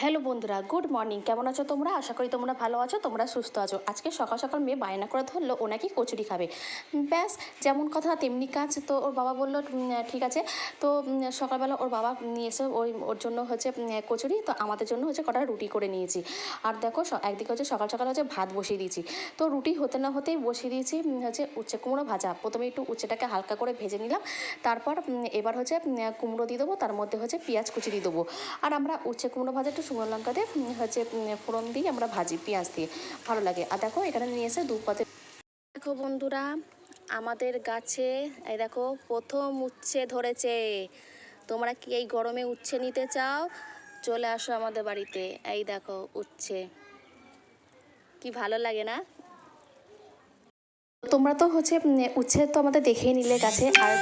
Hello বন্ধুরা, good morning. কেমন আছো তোমরা? আশা করি তোমরা ভালো আছো, তোমরা সুস্থ আছো। আজকে সকাল সকাল মেয়ে বায়না করে ধরলো, ও নাকি কচুরি খাবে। ব্যাস, যেমন কথা তেমনি কাজ। তো ওর বাবা বলল ঠিক আছে। তো সকালবেলা ওর বাবা নিয়ে এসে ওই, ওর জন্য হচ্ছে কচুরি। তো আমাদের জন্য হচ্ছে কটা রুটি করে নিয়েছি। আর দেখো একদিকে হচ্ছে সকাল সকাল হচ্ছে ভাত বসিয়ে দিয়েছি। তো রুটি হতে না হতেই বসিয়ে দিয়েছি হচ্ছে উচ্ছে কুমড়ো ভাজা। প্রথমে একটু উচ্ছেটাকে হালকা করে ভেজে নিলাম। তারপর এবার হচ্ছে কুমড়ো দিয়ে দেবো। তার মধ্যে হচ্ছে পেঁয়াজ কুচি দিয়ে দেবো। আর আমরা উচ্ছে কুমড়ো ভাজা একটু শুকনো লঙ্কা দিয়ে হচ্ছে ফোড়ন দিই আমরা ভাজি পেঁয়াজ দিয়ে। ভালো লাগে। আর দেখো, এখানে নিয়ে এসে দু পাতে দেখো বন্ধুরা, আমাদের গাছে, এই দেখো, প্রথম উচ্ছে ধরেছে। তোমরা কি এই গরমে উচ্ছে নিতে চাও? চলে আসো আমাদের বাড়িতে। এই দেখো, উচ্ছে। কি ভালো লাগে না? তোমরা তো হচ্ছে উম, উচ্ছে তো আমাদের দেখেই নিলে গাছে। আর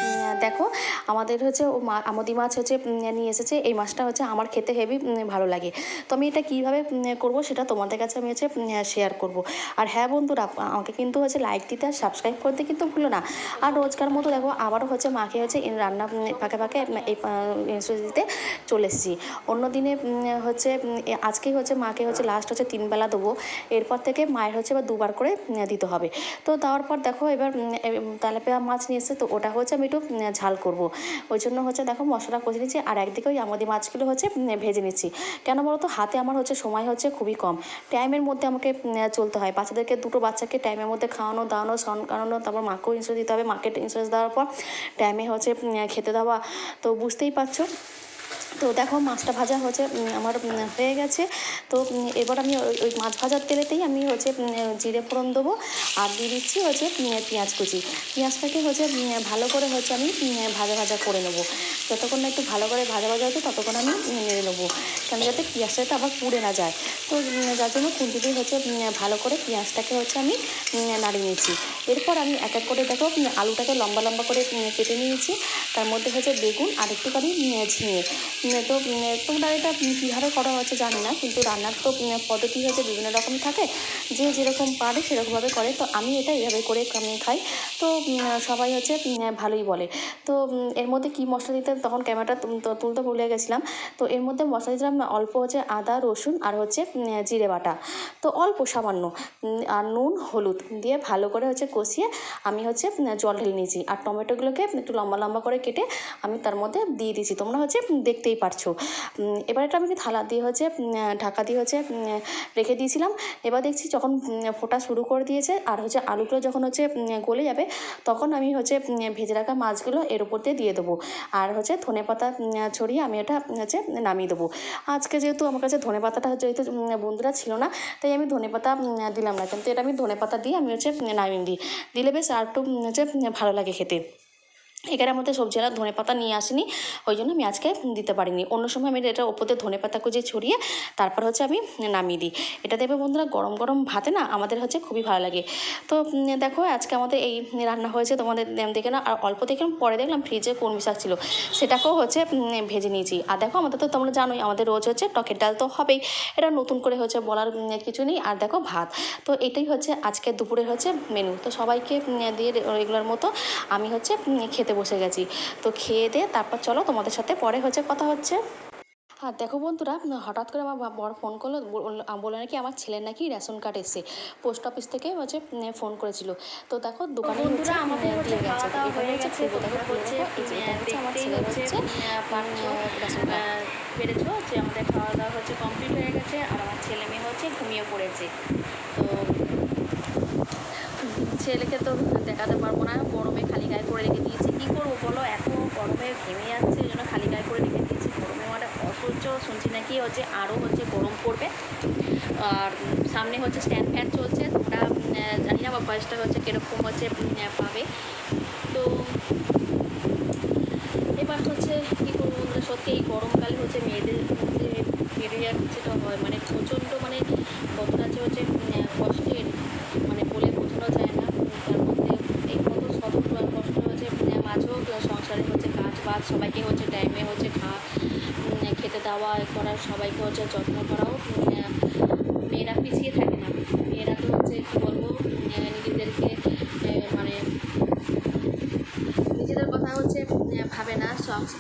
দেখো আমাদের হচ্ছে ও আমদি মাছ হচ্ছে নিয়ে এসেছে। এই মাছটা হচ্ছে আমার খেতে হেভি ভালো লাগে। তো আমি এটা কীভাবে করব সেটা তোমাদের কাছে আমি হচ্ছে শেয়ার করব। আর হ্যাঁ বন্ধুরা আমাকে কিন্তু হচ্ছে লাইক দিতে আর সাবস্ক্রাইব করতে কিন্তু ভুলো না। আর রোজকার মতো দেখো আবারও হচ্ছে মাকে হচ্ছে রান্না ফাঁকে ফাঁকে এই দিতে চলে এসেছি। অন্য দিনে হচ্ছে আজকেই হচ্ছে মাকে হচ্ছে লাস্ট হচ্ছে তিনবেলা দেবো। এরপর থেকে মায়ের হচ্ছে বা দুবার করে দিতে হবে। তো দেওয়ার পর দেখো এবার তেলাপিয়া মাছ নিয়ে এসেছে, তো ওটা হচ্ছে আমি একটু ঝাল করব। ওই জন্য হচ্ছে দেখো মশলা কষে নিচ্ছি, আর একদিকে ওই আমাদের মাছগুলো হচ্ছে ভেজে নিচ্ছি। কেন বলো তো হাতে আমার হচ্ছে সময় হচ্ছে খুবই কম। টাইমের মধ্যে আমাকে চলতে হয়। বাচ্চাদেরকে, দুটো বাচ্চাকে টাইমের মধ্যে খাওয়ানো, দাওয়ানো, স্নান করানো, তারপর মাকেও ইন্স্যুরেন্স দিতে হবে, মাকে ইন্স্যুরেন্স দেওয়ার পর টাইমে হচ্ছে খেতে দেওয়া। তো বুঝতেই পারছ? তো দেখো মাছটা ভাজা হচ্ছে আমার হয়ে গেছে। তো এবার আমি ওই মাছ ভাজার তেলেতেই আমি হচ্ছে জিরে ফোড়ন দেবো আর দিয়ে দিচ্ছি হচ্ছে পেঁয়াজ কুচি। পেঁয়াজটাকে হচ্ছে ভালো করে হচ্ছে আমি ভাজা ভাজা করে নেব। যতক্ষণ না একটু ভালো করে ভাজা ভাজা হচ্ছে, ততক্ষণ আমি নেড়ে নেব। কেন যাতে পেঁয়াজটা আবার পুড়ে না যায়। তো যার জন্য খুন্তি দিয়ে হচ্ছে ভালো করে পেঁয়াজটাকে হচ্ছে আমি নাড়িয়ে নিয়েছি এরপর আমি এক এক করে দেখো আলুটাকে লম্বা লম্বা করে কেটে নিয়েছি। তার মধ্যে হচ্ছে বেগুন আর একটুখানি ঝিঙে। তো তোমরা এটা কীভাবে করা হচ্ছে জানি না, কিন্তু রান্নার তো পদ্ধতি হচ্ছে বিভিন্ন রকম থাকে, যে যেরকম পারে সেরকমভাবে করে, তো আমি এটা এইভাবে করে আমি খাই, তো সবাই হচ্ছে ভালোই বলে, তো এর মধ্যে কী মশলা দিতে, তখন ক্যামেরাটা তুল- তুলতে ভুলে গেছিলাম, তো এর মধ্যে মশলা দিয়েছিলাম অল্প হচ্ছে আদা, রসুন আর হচ্ছে জিরে বাটা, তো অল্প সামান্য আর নুন, হলুদ দিয়ে ভালো করে হচ্ছে কষিয়ে আমি হচ্ছে জল ঢেলে নিয়েছি, আর টমেটোগুলোকে একটু লম্বা লম্বা করে কেটে আমি তার মধ্যে দিয়ে দিয়েছি, তোমরা হচ্ছে দেখতেই পারছ। উম, এবার এটা আমি থালা দিয়ে হচ্ছে ঢাকা দিয়ে হচ্ছে রেখে দিয়েছিলাম। এবার দেখছি যখন ফোটা শুরু করে দিয়েছে আর হচ্ছে আলুগুলো যখন হচ্ছে গলে যাবে তখন আমি হচ্ছে ভেজে রাখা মাছগুলো এর উপর দিয়ে দিয়ে দেবো। আর হচ্ছে ধনে পাতা ছড়িয়ে আমি এটা হচ্ছে নামিয়ে দেবো। আজকে যেহেতু আমার কাছে ধনে পাতাটা যেহেতু বন্ধুরা ছিল না তাই আমি ধনে পাতা দিলাম না। কিন্তু এটা আমি ধনে পাতা দিয়ে আমি হচ্ছে নামিয়ে দিই। দিলে বেশ আর একটু হচ্ছে ভালো লাগে খেতে। এখানের মধ্যে সবজিরা ধনে পাতা নিয়ে আসিনি, ওই জন্য আমি আজকে দিতে পারিনি। অন্য সময় আমি এটা ওপর দিয়ে ধনে পাতা কুচিয়ে ছড়িয়ে তারপর হচ্ছে আমি নামিয়ে দিই। এটা দেবে বন্ধুরা গরম গরম ভাতে না আমাদের হচ্ছে খুবই ভালো লাগে। তো দেখো আজকে আমাদের এই রান্না হয়েছে, তোমাদের দেখে না আর অল্প দেখলাম, পরে দেখলাম ফ্রিজে কর্মী শাক ছিল, সেটাকেও হচ্ছে ভেজে নিয়েছি। আর দেখো আমাদের তো তোমরা জানোই, আমাদের রোজ হচ্ছে টকের ডাল তো হবেই। এটা নতুন করে হচ্ছে বলার কিছু নেই। আর দেখো ভাত, তো এটাই হচ্ছে আজকে দুপুরের হচ্ছে মেনু তো সবাইকে দিয়ে রেগুলার মতো আমি হচ্ছে খেতে বসে গেছি। তো খেয়ে দিয়ে তারপর চলো তোমাদের সাথে পরে হচ্ছে কথা হচ্ছে। আর দেখো বন্ধুরা হঠাৎ করে আমার বর ফোন করল বলল নাকি আমার ছেলের নাকি রেশন কার্ড এসে পোস্ট অফিস থেকে হচ্ছে ফোন করেছিল। তো দেখো দোকানে বন্ধুরা, আমাদের দিয়ে গেছে। খাওয়া দাওয়া হয়ে হচ্ছে গেছে। হচ্ছে, আমার ছেলের হচ্ছে, রেশন কার্ড যে আমাদের খাওয়া দাওয়া হচ্ছে কমপ্লিট হয়ে গেছে আর আমার ছেলে মেয়ে হচ্ছে ঘুমিয়ে পড়েছে। তো ছেলেকে তো দেখাতে পারব না। গরমে খালি গায়ে করে রেখে দিয়েছি। কী করব বলো? এত গরমে ঘেমে যাচ্ছে এই জন্য খালি গায়ে করে রেখে দিয়েছি। গরমে মানে অসহ্য। শুনছি নাকি হচ্ছে আরও হচ্ছে গরম পড়বে। আর সামনে হচ্ছে স্ট্যান্ড ফ্যান চলছে। তোমরা জানি না বা ভয়েসটা হচ্ছে কীরকম হচ্ছে পাবে। তো এবার হচ্ছে কী করব সত্যি এই গরমকালে হচ্ছে মেয়েদের মধ্যে পিরিয়ড যেটা হয়। মানে প্রচণ্ড মানে কতটা যে হচ্ছে উম, আহ, কষ্টের মানে বলে বোঝানো যায় না উম, তার মধ্যে এই কত শত আর কষ্ট হচ্ছে উম, মাঝেও সংসারে হচ্ছে বাজ সবাইকে হচ্ছে টাইমে হচ্ছে খাওয়া খেতে দেওয়া করা, সবাইকে হচ্ছে যত্ন করাও মেয়েরা পিছিয়ে থাকে না। মেয়েরা তো হচ্ছে, কী বলব নিজেদেরকে মানে নিজেদের কথা হচ্ছে ভাবে না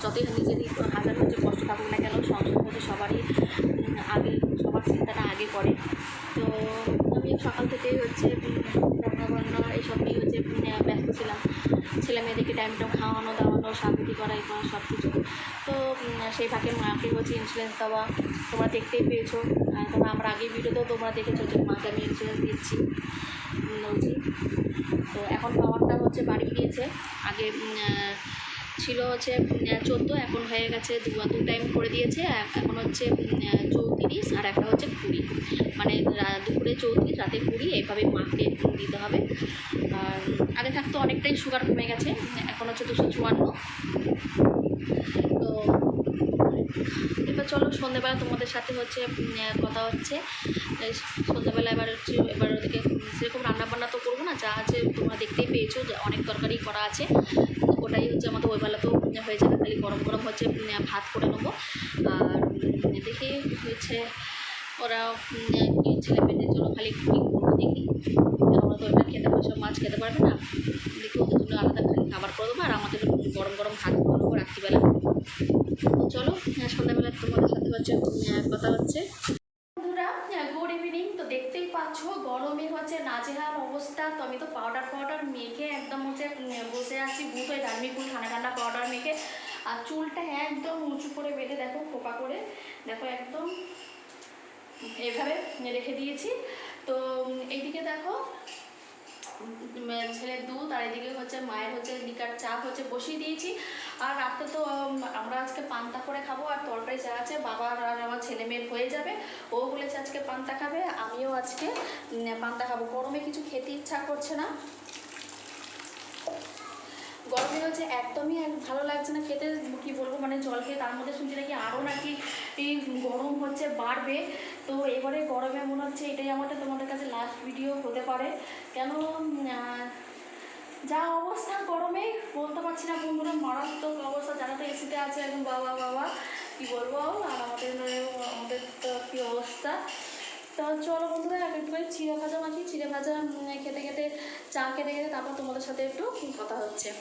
যতই নিজেরই হাজার হচ্ছে কষ্ট থাকুক না কেন, সংসার হচ্ছে সবারই উম, আগে করে তো আমি সকাল থেকেই হচ্ছে রান্না বান্না এইসব নিয়ে হচ্ছে উম, ব্যস্ত ছিলাম। ছেলে মেয়েদেরকে টাইম খাওয়ানো দাওয়ানো শান্তি করা এই সব কিছু তো সেই ফাঁকে মাকে বলছি ইন্স্যুরেন্স দেওয়া তোমরা দেখতেই পেয়েছ। তোমরা আমার আগে ভিডিওতেও তোমরা দেখেছ যে মাকে আমি ইন্স্যুরেন্স দিচ্ছি। বলছি। তো এখন পাওয়ারটা হচ্ছে বাড়িয়ে দিয়েছে আগে ছিল হচ্ছে চোদ্দ, এখন হয়ে গেছে দু দু টাইম করে দিয়েছে এখন হচ্ছে চৌত্রিশ, আর একটা হচ্ছে কুড়ি। মানে দুপুরে চৌত্রিশ, রাতে কুড়ি, এইভাবে মাকে দিতে হবে। আর আগে থাকতো অনেকটাই সুগার কমে গেছে, এখন হচ্ছে দুশো চুয়ান্ন। তো, এবার চলো সন্ধ্যেবেলা তোমাদের সাথে হচ্ছে কথা হচ্ছে। সন্ধ্যেবেলা এবার হচ্ছে, এবার ওদিকে সেরকম রান্না বান্না তো করব না যা আছে তোমরা দেখতেই পেয়েছ যে অনেক তরকারি করা আছে। ওটাই হচ্ছে আমাদের ওই তো হয়ে যাবে খালি গরম গরম হচ্ছে ভাত করে নেব। আর দেখি হচ্ছে ওরা ছেলে মেয়েদের জন্য খালি দেখি। ওরা তো এটা খেতে পারছে, মাছ খেতে পারবে না। দেখি ওদের জন্য আলাদা খালি খাবার করে দেবো, আর আমাদের গরম গরম ভাত করে নেব রাত্রিবেলা। তো চলো সন্ধ্যাবেলা তোমাদের সাথে হচ্ছে কথা হচ্ছে। বন্ধুরা গুড ইভিনিং তো দেখতেই পাচ্ছ, গরমে হচ্ছে নাজেহাল অবস্থা। তো আমি তো পাউডার পাউডার মেখে একদম হচ্ছে বসে আছি বুট ডালমি ফুল ঠান্ডা ঠান্ডা পাউডার মেখে। আর চুলটা একদম উঁচু করে বেঁধে দেখো, খোপা করে। দেখো একদম, এভাবে রেখে দিয়েছি। তো এইদিকে দেখো ছেলের দুধ আর এদিকে হচ্ছে মায়ের হচ্ছে লিকার চা হচ্ছে বসিয়ে দিয়েছি। আর রাতে তো আমরা আজকে পান্তা করে খাব। আর তরকারি চা আছে বাবার আর আমার ছেলে মেয়ের হয়ে যাবে। ও বলেছে আজকে পান্তা খাবে, আমিও আজকে পান্তা খাব। গরমে কিছু খেতে ইচ্ছা করছে না। গরমে হচ্ছে একদমই এক, ভালো লাগছে না খেতে, কি বলব মানে জল খেয়ে তার মধ্যে শুনছি নাকি আরও নাকি গরম হচ্ছে, বাড়বে। তো এবারে গরমে মনে হচ্ছে এটাই আমাদের, তোমাদের কাছে লাস্ট ভিডিও হতে পারে। কেন যা অবস্থা গরমে, বলতে পারছি না বন্ধুরা, মারাত্মক অবস্থা। যারা তো এসিতে আছে, একদম বাবা বাবা। কি বলব আর আমাদের আমাদের তো কী অবস্থা? তো চলো বন্ধুরা এক একটুখানি চিড়ে ভাজা মাখি চিড়ে ভাজা খেতে খেতে, চা খেতে খেতে তারপর তোমাদের সাথে একটু কথা হচ্ছে।